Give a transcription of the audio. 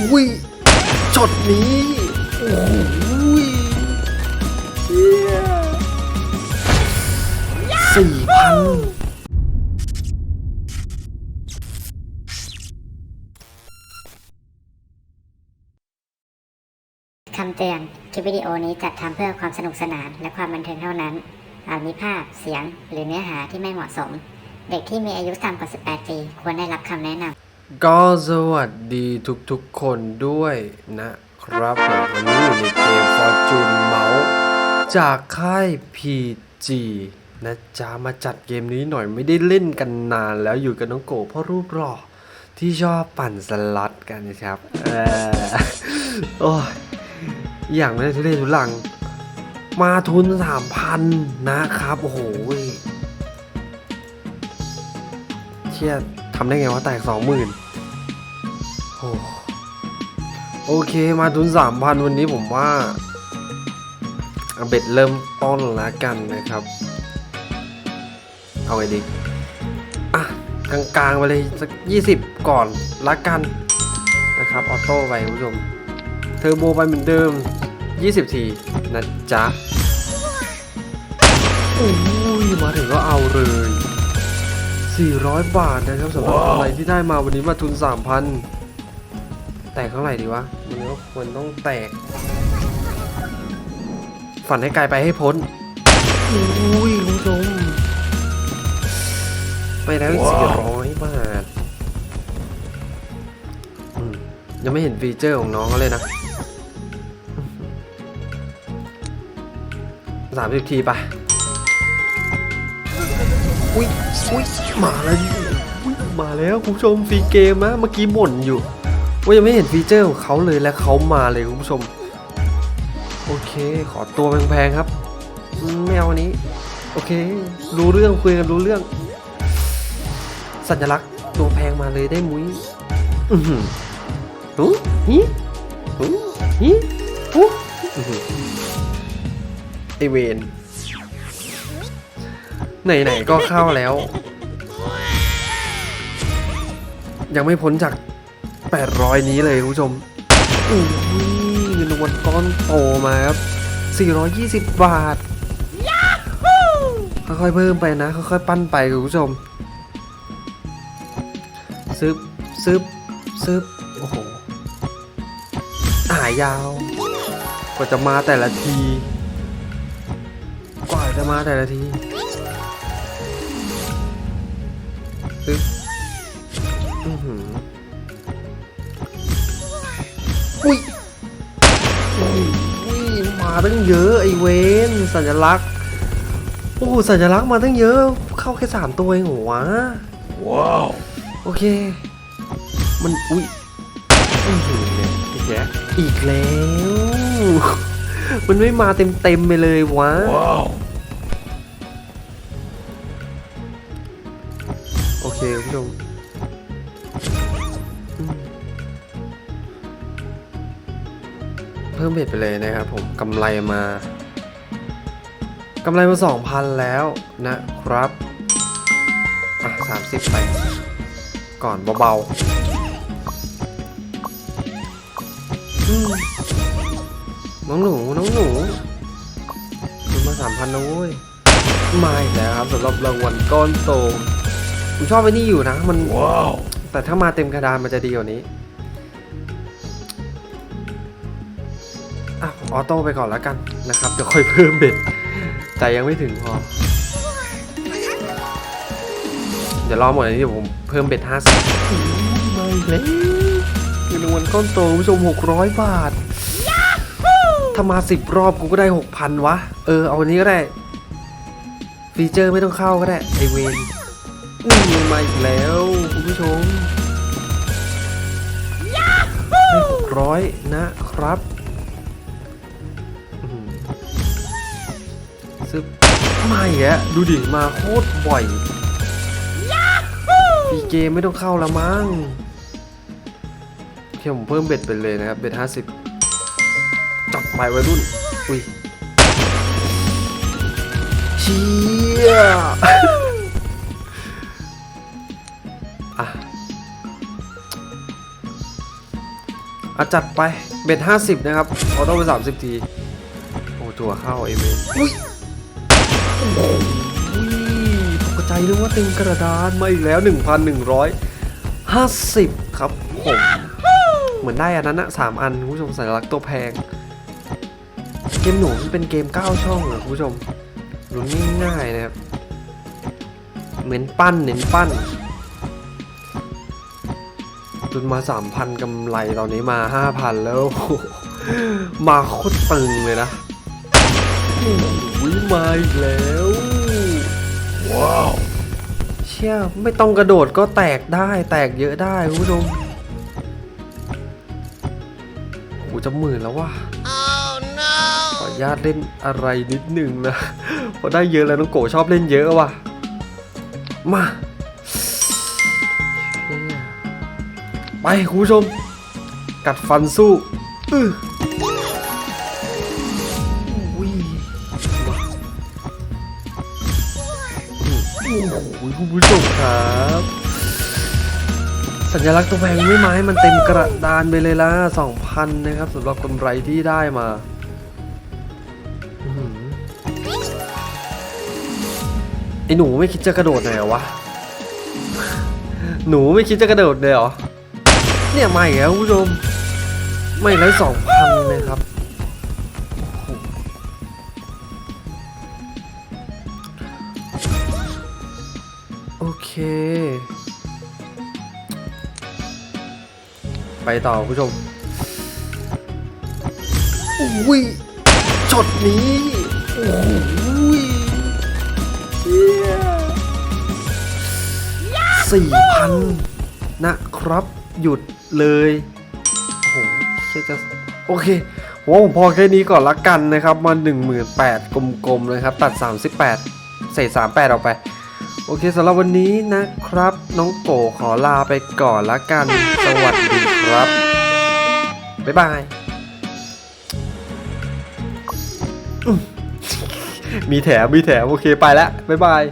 อ้ยช็อตนี้โอ้โหเสี่พันคำเตือน คลิปวิดีโอนี้จัดทำเพื่อความสนุกสนานและความบันเทิงเท่านั้น อาจมีภาพ เสียง หรือเนื้อหาที่ไม่เหมาะสม เด็กที่มีอายุต่ำกว่า 18 ปี ควรได้รับคำแนะนำ ก็สวัสดีทุกๆคนด้วยนะครับผมวันนี้อยู่ในเกม Fortune Mouse จากค่าย PG นะจ๊ะมาจัดเกมนี้หน่อยไม่ได้เล่นกันนานแล้วอยู่กับน้องโกพ่อรูปหล่อที่ชอบปั่นสล็อตกันนะครับเออโอ้ยอย่างไม่ได้ทุเรศทุลัง มาทุนสามพันนะครับ โอ้โหเชียทำได้ไงวะแตกสองหมื่นโอ้โอเคมาทุนสามพันวันนี้ผมว่าเอาเบ็ดเริ่มต้นละกันนะครับ เอาไงดีอะกลางๆไปเลยสักยี่สิบก่อนละกันนะครับออโต้ไปคุณผู้ชมเทอร์โบไปเหมือนเดิม 20 ทีนะจ๊ะโอ้ยมาถึงก็เอาเลย 400 บาทนะครับสำหรับอะไรที่ได้มาวันนี้มาทุน 3,000 แตกเท่าไหร่ดีวะมันก็ควรต้องแตก ฝันให้ไกลไปให้พ้นอุ้ยคุณผู้ชมไปแล้วอีก400 บาทอืมยังไม่เห็นฟีเจอร์ของน้องเขาเลยนะสามสิบทีไป อุ้ยอุ้ยมาแล้วอุ๊ยมาแล้วคุณผู้ชมฟรีเกมนะเมื่อกี้บ่นอยู่ว่ายังไม่เห็นฟีเจอร์ของเขาเลยและเขามาเลยคุณผู้ชม โอเค ขอตัวแพงๆครับอืมไม่เอาอันนี้ โอเค รู้เรื่องคุยกันรู้เรื่อง สัญลักษณ์ตัวแพงมาเลยได้มุ้ยอือหือหูหิหูหิหูอือหือไอเวน ไหนๆก็เข้าแล้ว ยังไม่พ้นจาก 800 นี้เลยคุณผู้ชมอุ้ยเงินรางวัลก้อนโตมาครับ 420 บาทค่อยๆเพิ่มไปนะค่อยๆปั้นไปคุณผู้ชมซึบซึบซึบโอ้โหหายยาว กว่าจะมาแต่ละที กว่าจะมาแต่ละที ซึบอือหืออุ้ยอุ้ยอุ้ยมาตั้งเยอะไอเวนสัญลักษณ์โอ้โหสัญลักษณ์มาตั้งเยอะ เข้าแค่สามตัวเองเหรอวะว้าวโอเค มันอุ้ยอื้อหือเนี่ยอีกแล้วอีกแล้ว มันไม่มาเต็มเต็มๆไปเลยวะว้าว คุณผู้ชมเพิ่มเบ็ดไปเลยนะครับผมกำไรมากำไรมาสองพันแล้วนะครับอะสามสิบไป ก่อนเบาๆน้องหนู น้องหนูมาสามพันนะเว้ยมาอีกแล้วครับสำหรับรางวัลก้อนโต ผมชอบไอ้นี่อยู่นะ มันว้าวแต่ถ้ามาเต็มกระดานมันจะดีกว่านี้อะผมออโต้ไปก่อนแล้วกันนะครับ เดี๋ยวค่อยเพิ่มเบ็ด แต่ยังไม่ถึงพอ เดี๋ยวรอหมดอันนี้เดี๋ยวผมเพิ่มเบ็ดห้าสิบมาอีกแล้วเงินรางวัลก้อนโตคุณผู้ชมหกร้อยบาท ถ้ามาสิบรอบกูก็ได้หกพันวะ เออ เอาอันนี้ก็ได้ ฟีเจอร์ไม่ต้องเข้าก็ได้ไอเวน นี่มาอีกแล้วคุณผู้ชมได้หกร้อยนะครับอื้อหือซึบมาอีกแล้วดูดิ มาโคตรบ่อยฟีเกมไม่ต้องเข้าล้วมั้งโอเคผมเพิ่มเบ็ดไปเลยนะครับ เบ็ดห้าสิบจับไปวัยรุ่น อุ้ยเชี่ย จัดไป เบ็ดห้าสิบนะครับ ออโต้ไปสามสิบที โอ้ ตัวเข้าเอเมอุ้ยตกใจนึกว่าเต็มกระดานมาอีกแล้ว 1,150 ครับผมเหมือนได้อันนั้นนะสามอันคุณผู้ชมสัญลักษณ์ตัวแพง เกมหนูมันเป็นเกม 9 ช่องอะคุณผู้ชมลุ้นง่ายๆนะครับเหมือนปั้นเน้นปั้น จนมา 3,000กำไรตอนนี้มา 5,000 แล้ว มาโคตรตึงเลยนะโอ้ยมาอีกแล้ว ว้าว เชี่ย ไม่ต้องกระโดดก็แตกได้แตกเยอะได้คุณผู้ชมโอ้จะหมื่นแล้วว่ะขออนุญาตเล่นอะไรนิดหนึ่งนะ พอได้เยอะแล้วน้องโกชอบเล่นเยอะว่ะ มา ไปคุณผู้ชม กัดฟันสู้อื้ออุ้ยมาอื้อโอ้โหคุณผู้ชมครับ สัญลักษณ์ตัวแพงไม่มาให้มันเต็มกระดานไปเลยละ2,000นะครับสำหรับกำไรที่ได้มาอื้อหือไอ้หนูไม่คิดจะกระโดดหน่อยเหรอวะ หนูไม่คิดจะกระโดดเลยเหรอ เนี่ยมาอีกแล้วคุณผู้ชมไม่ไรสองพันนะครับโอเค ไปต่อคุณผู้ชมอุ้ยช็อตนี้โอ้โหสี่พันนะครับ หยุดเลยโอ้โหเชื่อจะโอเคผมว่าผมพอแค่นี้ก่อนละกันนะครับมา18,000กลมๆนะครับ ตัด 38 เศษ 38 ออกไป โอเคสำหรับวันนี้นะครับ น้องโกขอลาไปก่อนละกัน สวัสดีครับ บ๊ายบาย มีแถมมีแถม โอเคไปแล้วบ๊ายบาย